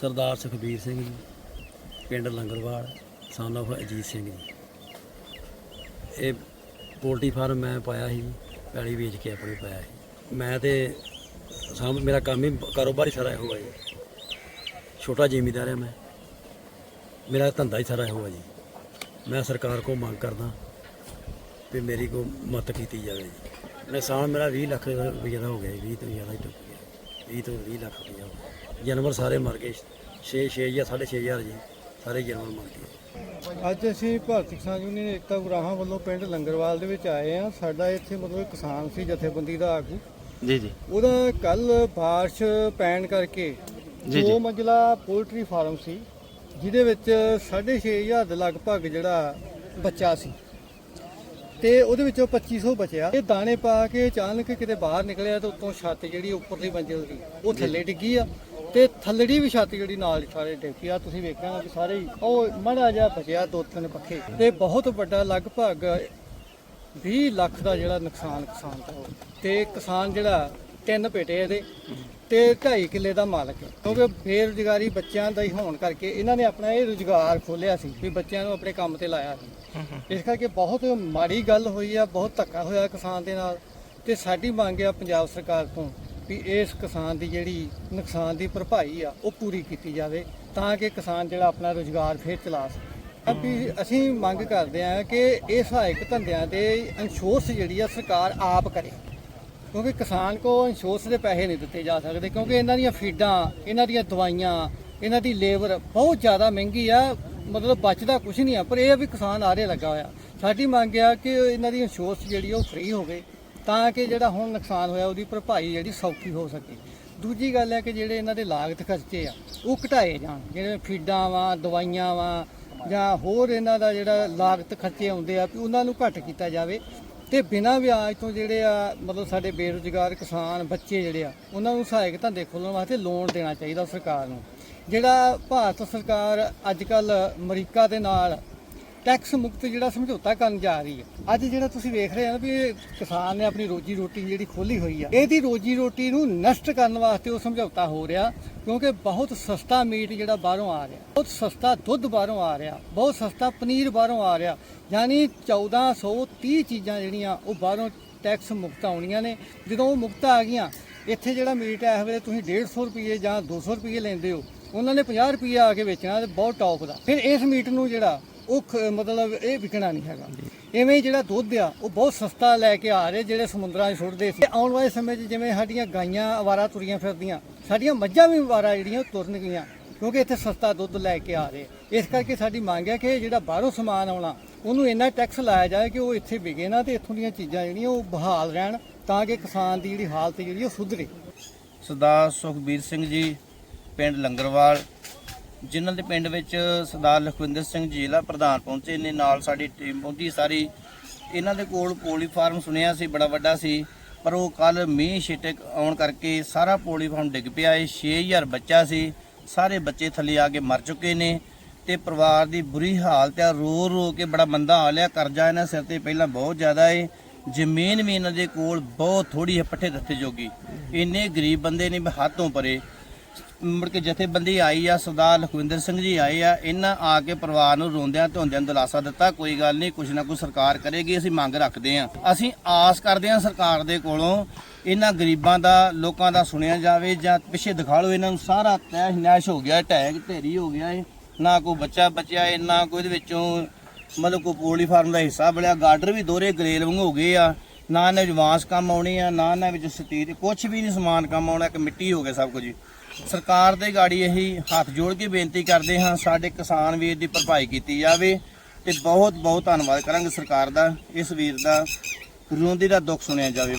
ਸਰਦਾਰ ਸੁਖਬੀਰ ਸਿੰਘ ਜੀ, ਪਿੰਡ ਲੰਗਰਵਾਲ ਸਨ of ਅਜੀਤ ਸਿੰਘ ਜੀ। ਇਹ poultry farm ਮੈਂ ਪਾਇਆ ਸੀ, ਪੈਲੀ ਵੇਚ ਕੇ ਆਪਣੇ ਪਾਇਆ ਸੀ। ਮੈਂ ਤੇ ਸਾਂਭ, ਮੇਰਾ ਕੰਮ ਹੀ ਕਾਰੋਬਾਰ ਹੀ ਸਾਰਾ ਇਹੋ ਜੀ। ਛੋਟਾ ਜ਼ਿਮੀਦਾਰ ਹਾਂ ਮੈਂ। ਮੇਰਾ ਧੰਦਾ ਹੀ ਸਾਰਾ ਹੋਇਆ ਜੀ। ਮੈਂ ਸਰਕਾਰ ਕੋਲ ਮੰਗ ਕਰਦਾ ਵੀ ਮੇਰੀ ਕੋ ਮਦਦ ਕੀਤੀ ਜਾਵੇ ਜੀ। ਨੁਕਸਾਨ ਮੇਰਾ 20 ਲੱਖ ਰੁਪਏ ਦਾ ਹੋ ਗਿਆ ਜੀ 20 ਤੋਂ ਜ਼ਿਆਦਾ ਹੀ ਟੁੱਟ ਗਿਆ। 20 ਤੋਂ 20 ਲੱਖ ਰੁਪਏ ਹੋ ਗਿਆ। ਜਾਨਵਰ ਸਾਰੇ ਮਰ ਗਏ। 6 6 ਜਾਂ 6500 ਜੀ ਸਾਰੇ ਜਾਨਵਰ ਮਰ ਗਏ। ਅੱਜ ਅਸੀਂ ਭਾਰਤੀ ਕਿਸਾਨ ਯੂਨੀਅਨ ਏਕਤਾ ਗੁਰਾਹਾਂ ਵੱਲੋਂ ਪਿੰਡ ਲੰਗਰਵਾਲ ਦੇ ਵਿੱਚ ਆਏ ਆ ਸਾਡਾ ਇੱਥੇ ਮਤਲਬ ਕਿਸਾਨ ਸੀ ਜਥੇਬੰਦੀ ਦਾ ਆਗੂ। ਜੀ ਜੀ। ਉਹਦਾ ਕੱਲ ਬਾਰਿਸ਼ ਪੈਣ ਕਰਕੇ ਜੀ, ਦੋ। ਮੰਜ਼ਲਾ ਪੋਲਟਰੀ ਫਾਰਮ ਸੀ ਜਿਹਦੇ ਵਿੱਚ 6500 ਦੇ ਲਗਭਗ ਜਿਹੜਾ ਬੱਚਾ ਸੀ। ਤੇ ਉਹਦੇ ਵਿੱਚੋਂ 2500 ਬਚਿਆ। ਇਹ ਦਾਣੇ ਪਾ ਕੇ ਅਚਾਨਕ ਕਿਤੇ ਬਾਹਰ ਨਿਕਲਿਆ ਤੇ ਉੱਤੋਂ ਛੱਤ ਜਿਹੜੀ ਉੱਪਰਲੀ ਮੰਜ਼ਿਲ ਦੀ ਉਹ ਥੱਲੇ ਡਿੱਗੀ ਆ। ਤੇ ਥੱਲੜੀ ਵੀ ਛੱਤ ਜਿਹੜੀ ਨਾਲ ਸਾਰੇ ਡਿੱਗੀ ਆ ਤੁਸੀਂ ਵੇਖਿਆ ਕਿ ਸਾਰੇ ਹੀ ਉਹ ਮੜਾ ਜਿਹਾ ਬਚਿਆ ਦੋ ਤਿੰਨ ਪੱਖੇ। ਤੇ ਬਹੁਤ ਵੱਡਾ ਲਗਭਗ 20 ਲੱਖ ਦਾ ਜਿਹੜਾ ਨੁਕਸਾਨ ਕਿਸਾਨ ਦਾ ਤੇ ਕਿਸਾਨ ਜਿਹੜਾ ਤਿੰਨ ਪੇਟੇ ਇਹਦੇ ਤੇ 2.5 ਕਿੱਲੇ ਦਾ ਮਾਲਕ ਹੈ ਕਿਉਂਕਿ ਬੇਰੁਜ਼ਗਾਰੀ ਬੱਚਿਆਂ ਦਾ ਹੀ ਹੋਣ ਕਰਕੇ ਇਹਨਾਂ ਨੇ ਆਪਣਾ ਇਹ ਰੁਜ਼ਗਾਰ ਖੋਲਿਆ ਸੀ ਵੀ ਬੱਚਿਆਂ ਨੂੰ ਆਪਣੇ ਕੰਮ ਤੇ ਲਾਇਆ ਸੀ। ਇਸ ਕਰਕੇ ਬਹੁਤ ਮਾੜੀ ਗੱਲ ਹੋਈ ਆ ਬਹੁਤ ਧੱਕਾ ਹੋਇਆ ਕਿਸਾਨ ਦੇ ਨਾਲ। ਤੇ ਸਾਡੀ ਮੰਗ ਆ ਪੰਜਾਬ ਸਰਕਾਰ ਤੋਂ ਵੀ ਇਸ ਕਿਸਾਨ ਦੀ ਜਿਹੜੀ ਨੁਕਸਾਨ ਦੀ ਭਰਪਾਈ ਆ, ਉਹ ਪੂਰੀ ਕੀਤੀ ਜਾਵੇ ਤਾਂ ਕਿ ਕਿਸਾਨ ਜਿਹੜਾ ਆਪਣਾ ਰੁਜ਼ਗਾਰ ਫੇਰ ਚਲਾ ਸਕੇ। ਵੀ ਅਸੀਂ ਮੰਗ ਕਰਦੇ ਹਾਂ ਕਿ ਇਹ ਸਹਾਇਕ ਧੰਦਿਆਂ ਦੇ ਇੰਸ਼ੋਰੈਂਸ ਜਿਹੜੀ ਆ, ਸਰਕਾਰ ਆਪ ਕਰੇ। ਕਿਉਂਕਿ ਕਿਸਾਨ ਕੋ ਇੰਸ਼ੋਰੈਂਸ ਦੇ ਪੈਸੇ ਨਹੀਂ ਦਿੱਤੇ ਜਾ ਸਕਦੇ, ਕਿਉਂਕਿ ਇਹਨਾਂ ਦੀਆਂ ਫੀਡਾਂ, ਇਹਨਾਂ ਦੀਆਂ ਦਵਾਈਆਂ, ਇਹਨਾਂ ਦੀ ਲੇਬਰ ਬਹੁਤ ਜ਼ਿਆਦਾ ਮਹਿੰਗੀ ਆ, ਮਤਲਬ ਬਚਦਾ ਕੁਝ ਨਹੀਂ ਆ, ਪਰ ਇਹ ਵੀ ਕਿਸਾਨ ਆਰੇ ਲੱਗਾ ਹੋਇਆ। ਸਾਡੀ ਮੰਗ ਆ ਕਿ ਇਹਨਾਂ ਦੀ ਇੰਸ਼ੋਰੈਂਸ ਜਿਹੜੀ ਉਹ ਫ੍ਰੀ ਹੋਵੇ। ਤਾਂ ਕਿ ਜਿਹੜਾ ਹੁਣ ਨੁਕਸਾਨ ਹੋਇਆ ਉਹਦੀ ਭਰਪਾਈ ਜਿਹੜੀ ਸੌਖੀ ਹੋ ਸਕੇ। ਦੂਜੀ ਗੱਲ ਹੈ ਕਿ ਜਿਹੜੇ ਇਹਨਾਂ ਦੇ ਲਾਗਤ ਖਰਚੇ ਆ, ਉਹ ਘਟਾਏ ਜਾਣ। ਜਿਹੜੇ ਫੀਡਾਂ ਵਾ, ਦਵਾਈਆਂ ਵਾ, ਜਾਂ ਹੋਰ ਇਹਨਾਂ ਦਾ ਜਿਹੜਾ ਲਾਗਤ ਖਰਚੇ ਆਉਂਦੇ ਆ, ਵੀ ਉਹਨਾਂ ਨੂੰ ਘੱਟ ਕੀਤਾ ਜਾਵੇ। ਤੇ ਬਿਨਾਂ ਵਿਆਜ ਤੋਂ ਜਿਹੜੇ ਆ, ਮਤਲਬ ਸਾਡੇ ਬੇਰੁਜ਼ਗਾਰ ਕਿਸਾਨ ਬੱਚੇ ਜਿਹੜੇ ਆ, ਉਹਨਾਂ ਨੂੰ ਸਹਾਇਕ ਧੰਦੇ ਖੋਲ੍ਹਣ ਵਾਸਤੇ ਲੋਨ ਦੇਣਾ ਚਾਹੀਦਾ ਸਰਕਾਰ ਨੂੰ। ਜਿਹੜਾ ਭਾਰਤ ਸਰਕਾਰ ਅੱਜ ਕੱਲ ਅਮਰੀਕਾ ਦੇ ਨਾਲ ਟੈਕਸ ਮੁਕਤ ਜਿਹੜਾ ਸਮਝੌਤਾ ਕਰਨ ਜਾ ਰਹੀ ਹੈ। ਅੱਜ ਜਿਹੜਾ ਤੁਸੀਂ ਵੇਖ ਰਹੇ ਹੋ ਵੀ ਕਿਸਾਨ ਨੇ ਆਪਣੀ ਰੋਜੀ ਰੋਟੀ ਜਿਹੜੀ ਖੋਲੀ ਹੋਈ ਆ, ਇਹਦੀ ਰੋਜੀ ਰੋਟੀ ਨੂੰ ਨਸ਼ਟ ਕਰਨ ਵਾਸਤੇ ਉਹ ਸਮਝੌਤਾ ਹੋ ਰਿਹਾ ਕਿਉਂਕਿ ਬਹੁਤ ਸਸਤਾ ਮੀਟ ਜਿਹੜਾ ਬਾਹਰੋਂ ਆ ਰਿਹਾ, ਬਹੁਤ ਸਸਤਾ ਦੁੱਧ ਬਾਹਰੋਂ ਆ ਰਿਹਾ, ਬਹੁਤ ਸਸਤਾ ਪਨੀਰ ਬਾਹਰੋਂ ਆ ਰਿਹਾ, ਯਾਨੀ 1430 ਚੀਜ਼ਾਂ ਜਿਹੜੀਆਂ ਉਹ ਬਾਹਰੋਂ ਟੈਕਸ ਮੁਕਤ ਆਉਣੀਆਂ ਨੇ। ਜਦੋਂ ਉਹ ਮੁਕਤ ਆ ਗਈਆਂ, ਇੱਥੇ ਜਿਹੜਾ ਮੀਟ ਹੈ ਇਸ ਵੇਲੇ ਤੁਸੀਂ 150 ਰੁਪਏ ਜਾਂ 200 ਰੁਪਏ ਲੈਂਦੇ ਹੋ, ਉਹਨਾਂ ਨੇ 50 ਰੁਪਏ ਆ ਕੇ ਵੇਚਣਾ ਤੇ ਬਹੁਤ ਟੌਪ ਦਾ। ਫਿਰ ਇਸ ਮੀਟ ਨੂੰ ਜਿਹੜਾ ਉਹ ਖ- ਮਤਲਬ ਇਹ ਵਿਕਣਾ ਨਹੀਂ ਹੈਗਾ। ਐਵੇਂ ਹੀ ਜਿਹੜਾ ਦੁੱਧ ਆ, ਉਹ ਬਹੁਤ ਸਸਤਾ ਲੈ ਕੇ ਆ ਰਹੇ ਜਿਹੜੇ ਸਮੁੰਦਰਾਂ 'ਚ ਸੁੱਟਦੇ ਸੀ। ਆਉਣ ਵਾਲੇ ਸਮੇਂ 'ਚ ਜਿਵੇਂ ਸਾਡੀਆਂ ਗਾਈਆਂ ਅਵਾਰਾ ਤੁਰੀਆਂ ਫਿਰਦੀਆਂ, ਸਾਡੀਆਂ ਮੱਝਾਂ ਵੀ ਅਵਾਰਾ ਜਿਹੜੀਆਂ ਉਹ ਤੁਰਨ ਕਿਉਂਕਿ ਇੱਥੇ ਸਸਤਾ ਦੁੱਧ ਲੈ ਕੇ ਆ ਰਹੇ। ਇਸ ਕਰਕੇ ਸਾਡੀ ਮੰਗ ਹੈ ਕਿ ਜਿਹੜਾ ਬਾਹਰੋਂ ਸਮਾਨ ਆਉਣਾ, ਉਹਨੂੰ ਇੰਨਾ ਟੈਕਸ ਲਾਇਆ ਜਾਏ ਕਿ ਉਹ ਇੱਥੇ ਵਿਕੇ ਨਾ ਤੇ ਇੱਥੋਂ ਦੀਆਂ ਚੀਜ਼ਾਂ ਜਿਹੜੀਆਂ ਉਹ ਬਹਾਲ ਰਹਿਣ, ਤਾਂ ਕਿ ਕਿਸਾਨ ਦੀ ਜਿਹੜੀ ਹਾਲਤ ਜਿਹੜੀ ਉਹ ਸੁਧਰੇ। ਸਰਦਾਰ ਸੁਖਬੀਰ ਸਿੰਘ ਜੀ, ਪਿੰਡ ਲੰਗਰਵਾਲ ਜਿਨ੍ਹਾਂ ਦੇ ਪਿੰਡ ਵਿੱਚ ਸਰਦਾਰ ਲਖਵਿੰਦਰ ਸਿੰਘ ਜ਼ਿਲ੍ਹਾ ਪ੍ਰਧਾਨ ਪਹੁੰਚੇ ਨੇ, ਨਾਲ ਸਾਡੀ ਟੀਮ ਪਹੁੰਚੀ ਸਾਰੀ। ਇਹਨਾਂ ਦੇ ਕੋਲ ਪੋਲੀ ਫਾਰਮ ਸੁਣਿਆ ਸੀ, ਬੜਾ ਵੱਡਾ ਸੀ, ਪਰ ਉਹ ਕੱਲ ਮੀਂਹ ਛਿਟਕ ਆਉਣ ਕਰਕੇ ਸਾਰਾ ਪੋਲੀ ਫਾਰਮ ਡਿੱਗ ਪਿਆ ਏ। 6000 ਬੱਚਾ ਸੀ, ਸਾਰੇ ਬੱਚੇ ਥੱਲੇ ਆ ਕੇ ਮਰ ਚੁੱਕੇ ਨੇ ਤੇ ਪਰਿਵਾਰ ਦੀ ਬੁਰੀ ਹਾਲਤ ਆ। ਰੋ ਰੋ ਕੇ ਬੜਾ ਮੰਦਾ ਹਾਲ ਆ। ਕਰਜ਼ਾ ਇਹਨਾਂ ਸਿਰ ਤੇ ਪਹਿਲਾਂ ਬਹੁਤ ਜ਼ਿਆਦਾ ਏ। ਜ਼ਮੀਨ ਵੀ ਇਹਨਾਂ ਦੇ ਕੋਲ ਬਹੁਤ ਥੋੜੀ ਹੈ, ਪੱਠੇ ਦੱਥੇ ਜੋਗੀ। ਇੰਨੇ ਗਰੀਬ ਬੰਦੇ ਨੇ ਵੀ ਹੱਥੋਂ ਪਰੇ। ਮੁੜ ਕੇ ਜਥੇਬੰਦੀ ਆਈ ਆ, ਸਰਦਾਰ ਲਖਵਿੰਦਰ ਸਿੰਘ ਜੀ ਆਏ ਆ, ਇਹਨਾਂ ਆ ਕੇ ਪਰਿਵਾਰ ਨੂੰ ਰੋਂਦਿਆਂ ਧੋਂਦਿਆਂ ਦਿਲਾਸਾ ਦਿੱਤਾ, ਕੋਈ ਗੱਲ ਨਹੀਂ, ਕੁਛ ਨਾ ਕੁਛ ਸਰਕਾਰ ਕਰੇਗੀ, ਅਸੀਂ ਮੰਗ ਰੱਖਦੇ ਆ ਅਸੀਂ ਆਸ ਕਰਦੇ ਆ ਸਰਕਾਰ ਦੇ ਕੋਲੋਂ ਇਹਨਾਂ ਗਰੀਬਾਂ ਦਾ, ਲੋਕਾਂ ਦਾ ਸੁਣਿਆ ਜਾਵੇ ਜਾਂ ਪਿੱਛੇ ਦਿਖਾ ਲਓ ਇਹਨਾਂ ਨੂੰ, ਸਾਰਾ ਤੈਸ਼ ਨੈਸ਼ ਹੋ ਗਿਆ ਟੈਗ ਢੇਰੀ ਹੋ ਗਿਆ ਏ ਨਾ ਕੋਈ ਬੱਚਾ ਬਚਿਆ ਏ ਨਾ ਕੋਈ ਇਹਦੇ ਵਿੱਚੋਂ ਮਤਲਬ ਕੋਈ ਪੋਲੀ ਫਾਰਮ ਦਾ ਹਿੱਸਾ ਬਲਿਆ ਗਾਰਡਰ ਵੀ ਦੋਰੇ ਗਰੇਲ ਵਾਂਗ ਹੋ ਗਏ ਆ। ਨਾ ਇਹਨਾਂ ਵਿੱਚ ਵਾਂਸ ਕੰਮ ਆਉਣੀ ਆ, ਨਾ ਇਹਨਾਂ ਵਿੱਚ ਸਤੀਰ ਕੁਝ ਵੀ ਨਹੀਂ ਸਮਾਨ ਕੰਮ ਆਉਣਾ, ਇੱਕ ਮਿੱਟੀ ਹੋ ਗਿਆ ਸਭ ਕੁਝ। ਸਰਕਾਰ ਦੇ ਗਾੜੀ ਇਹੀ ਹੱਥ ਜੋੜ ਕੇ ਬੇਨਤੀ ਕਰਦੇ ਹਾਂ, ਸਾਡੇ ਕਿਸਾਨ ਵੀਰ ਦੀ ਭਰਪਾਈ ਕੀਤੀ ਜਾਵੇ ਤੇ ਬਹੁਤ ਬਹੁਤ ਧੰਨਵਾਦ ਕਰਾਂਗੇ ਸਰਕਾਰ ਦਾ, ਇਸ ਵੀਰ ਦਾ, ਰੋਂਦੀ ਦਾ ਦੁੱਖ ਸੁਣਿਆ ਜਾਵੇ।